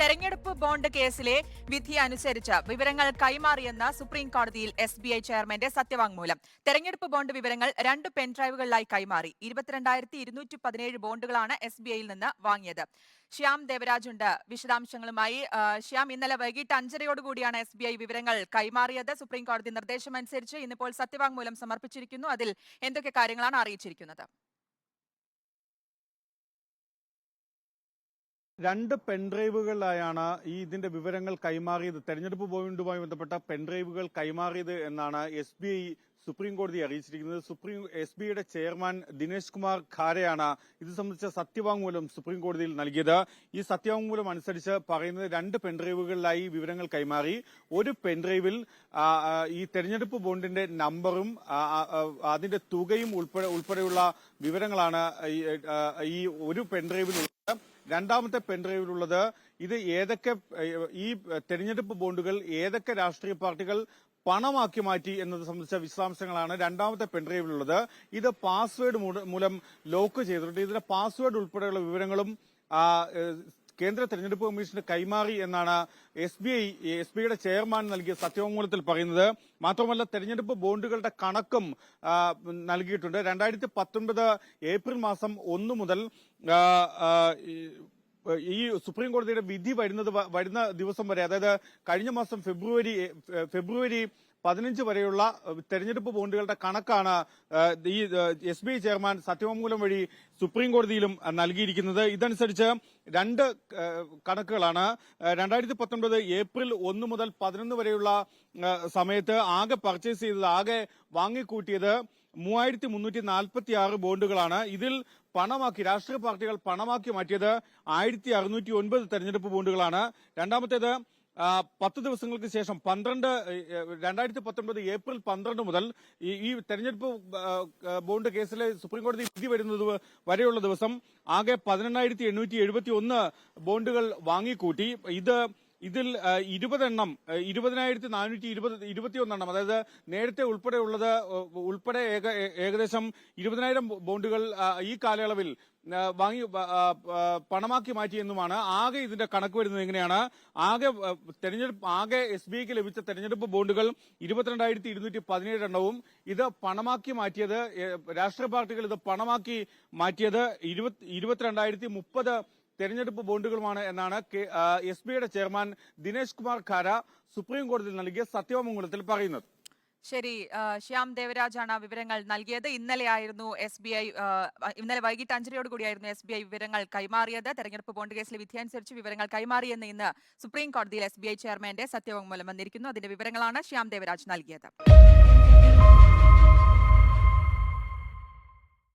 തെരഞ്ഞെടുപ്പ് ബോണ്ട് കേസിലെ വിധി അനുസരിച്ച് വിവരങ്ങൾ കൈമാറിയെന്ന സുപ്രീം കോടതിയിൽ എസ് ബി ഐ ചെയർമാന്റെ സത്യവാങ്മൂലം. തെരഞ്ഞെടുപ്പ് ബോണ്ട് വിവരങ്ങൾ രണ്ട് പെൻഡ്രൈവുകളിലായി കൈമാറി. ഇരുപത്തിരണ്ടായിരത്തി ഇരുന്നൂറ്റി പതിനേഴ് ബോണ്ടുകളാണ് എസ് ബി ഐയിൽ നിന്ന് വാങ്ങിയത്. ശ്യാം ദേവരാജ് ഉണ്ട് വിശദാംശങ്ങളുമായി ശ്യാം ഇന്നലെ വൈകിട്ട് അഞ്ചരയോടുകൂടിയാണ് എസ് ബി ഐ വിവരങ്ങൾ കൈമാറിയത്. സുപ്രീം കോടതി നിർദ്ദേശമനുസരിച്ച് ഇന്നിപ്പോൾ സത്യവാങ്മൂലം സമർപ്പിച്ചിരിക്കുന്നു. അതിൽ എന്തൊക്കെ കാര്യങ്ങളാണ് അറിയിച്ചിരിക്കുന്നത്? രണ്ട് പെൻഡ്രൈവുകളിലായാണ് ഈ ഇതിന്റെ വിവരങ്ങൾ കൈമാറിയത്. തെരഞ്ഞെടുപ്പ് ബോണ്ടുമായി ബന്ധപ്പെട്ട പെൻഡ്രൈവുകൾ കൈമാറിയത് എന്നാണ് എസ് ബി ഐ സുപ്രീം കോടതി അറിയിച്ചിരിക്കുന്നത്. സുപ്രീം എസ് ബി ഐയുടെ ചെയർമാൻ ദിനേശ് കുമാർ ഖാരെയാണ് ഇത് സംബന്ധിച്ച സത്യവാങ്മൂലം സുപ്രീം കോടതിയിൽ നൽകിയത്. ഈ സത്യവാങ്മൂലം അനുസരിച്ച് പറയുന്നത് രണ്ട് പെൻഡ്രൈവുകളിലായി വിവരങ്ങൾ കൈമാറി. ഒരു പെൻഡ്രൈവിൽ ഈ തെരഞ്ഞെടുപ്പ് ബോണ്ടിന്റെ നമ്പറും അതിന്റെ തുകയും ഉൾപ്പെടെ ഉൾപ്പെടെയുള്ള വിവരങ്ങളാണ് ഈ, ഒരു പെൻഡ്രൈവിലുള്ളത് രണ്ടാമത്തെ പെൻഡ്രൈവിലുള്ളത് ഇത് ഏതൊക്കെ ഈ തെരഞ്ഞെടുപ്പ് ബോണ്ടുകൾ ഏതൊക്കെ രാഷ്ട്രീയ പാർട്ടികൾ പണമാക്കി മാറ്റി എന്നത് സംബന്ധിച്ച വിശദാംശങ്ങളാണ് രണ്ടാമത്തെ പെൻഡ്രൈവിലുള്ളത് ഇത് പാസ്വേഡ് മൂല- ലോക്ക് ചെയ്തിട്ടുണ്ട്. ഇതിന്റെ പാസ്വേഡ് ഉൾപ്പെടെയുള്ള വിവരങ്ങളും കേന്ദ്ര തെരഞ്ഞെടുപ്പ് കമ്മീഷന് കൈമാറി എന്നാണ് S B I S B ഐയുടെ ചെയർമാൻ നൽകിയ സത്യവാങ്മൂലത്തിൽ പറയുന്നത്. മാത്രമല്ല തെരഞ്ഞെടുപ്പ് ബോണ്ടുകളുടെ കണക്കും നൽകിയിട്ടുണ്ട്. രണ്ടായിരത്തി പത്തൊൻപത് ഏപ്രിൽ മാസം ഒന്ന് മുതൽ ഈ സുപ്രീം കോടതിയുടെ വിധി വരുന്നത് വരുന്ന ദിവസം വരെ അതായത് കഴിഞ്ഞ മാസം ഫെബ്രുവരി ഫെബ്രുവരി പതിനഞ്ച് വരെയുള്ള തെരഞ്ഞെടുപ്പ് ബോണ്ടുകളുടെ കണക്കാണ് ഈ എസ് ബി ഐ ചെയർമാൻ സത്യവാങ്മൂലം വഴി സുപ്രീം കോടതിയിലും നൽകിയിരിക്കുന്നത്. ഇതനുസരിച്ച് രണ്ട് കണക്കുകളാണ്. രണ്ടായിരത്തി പത്തൊൻപത് ഏപ്രിൽ ഒന്ന് മുതൽ പതിനൊന്ന് വരെയുള്ള സമയത്ത് ആകെ പർച്ചേസ് ചെയ്തത് ആകെ വാങ്ങിക്കൂട്ടിയത് മൂവായിരത്തി മുന്നൂറ്റി നാൽപ്പത്തി ആറ് ബോണ്ടുകളാണ്. ഇതിൽ പണമാക്കി രാഷ്ട്രീയ പാർട്ടികൾ പണമാക്കി മാറ്റിയത് ആയിരത്തി അറുന്നൂറ്റി ഒൻപത് തെരഞ്ഞെടുപ്പ് ബോണ്ടുകളാണ്. രണ്ടാമത്തേത് പത്ത് ദിവസങ്ങൾക്ക് ശേഷം പന്ത്രണ്ട് രണ്ടായിരത്തി പത്തൊൻപത് ഏപ്രിൽ പന്ത്രണ്ട് മുതൽ ഈ തെരഞ്ഞെടുപ്പ് ബോണ്ട് കേസിലെ സുപ്രീംകോടതി വിധി വരുന്നത് വരെയുള്ള ദിവസം ആകെ പതിനെണ്ണായിരത്തി എണ്ണൂറ്റി എഴുപത്തി ഒന്ന് ബോണ്ടുകൾ വാങ്ങിക്കൂട്ടി. ഇത് ഇതിൽ ഇരുപതെണ്ണം ഇരുപതിനായിരത്തി നാനൂറ്റി ഇരുപത് ഇരുപത്തിയൊന്നെണ്ണം അതായത് നേരത്തെ ഉൾപ്പെടെയുള്ളത് ഉള്ളത് ഉൾപ്പെടെ ഏക- ഏകദേശം ഇരുപതിനായിരം ബോണ്ടുകൾ ഈ കാലയളവിൽ വാങ്ങി പണമാക്കി മാറ്റിയെന്നുമാണ് ആകെ ഇതിന്റെ കണക്ക് വരുന്നത് എങ്ങനെയാണ്? ആകെ തെരഞ്ഞെടുപ്പ് ആകെ എസ് ബി ഐക്ക് ലഭിച്ച തെരഞ്ഞെടുപ്പ് ബോണ്ടുകൾ ഇരുപത്തിരണ്ടായിരത്തി ഇരുന്നൂറ്റി പതിനേഴ് എണ്ണവും. ഇത് പണമാക്കി മാറ്റിയത് രാഷ്ട്രീയ പാർട്ടികൾ ഇത് പണമാക്കി മാറ്റിയത് ഇരുപത്തി ഇരുപത്തിരണ്ടായിരത്തി മുപ്പത് തെരഞ്ഞെടുപ്പ് ബോണ്ടുകളുമാണ് എന്നാണ് എസ് ബി ഐയുടെ ചെയർമാൻ ദിനേശ് കുമാർ ഖാര സുപ്രീം കോടതിയിൽ നൽകിയ സത്യവാങ്മൂലത്തിൽ പറയുന്നത്. ശരി ശ്യാം ദേവരാജാണ് വിവരങ്ങൾ നൽകിയത്. ഇന്നലെയായിരുന്നു എസ് ബി ഐ ഇന്നലെ വൈകിട്ട് അഞ്ചരയോടുകൂടിയായിരുന്നു എസ് ബി ഐ വിവരങ്ങൾ കൈമാറിയത്. തെരഞ്ഞെടുപ്പ് ബോണ്ട് കേസിലെ വിധി അനുസരിച്ച് വിവരങ്ങൾ കൈമാറിയെന്ന് ഇന്ന് സുപ്രീം കോടതിയിൽ എസ് ബി ഐ ചെയർമാന്റെ സത്യവാങ്മൂലം വന്നിരിക്കുന്നു. അതിന്റെ വിവരങ്ങളാണ് ശ്യാം ദേവരാജ് നൽകിയത്.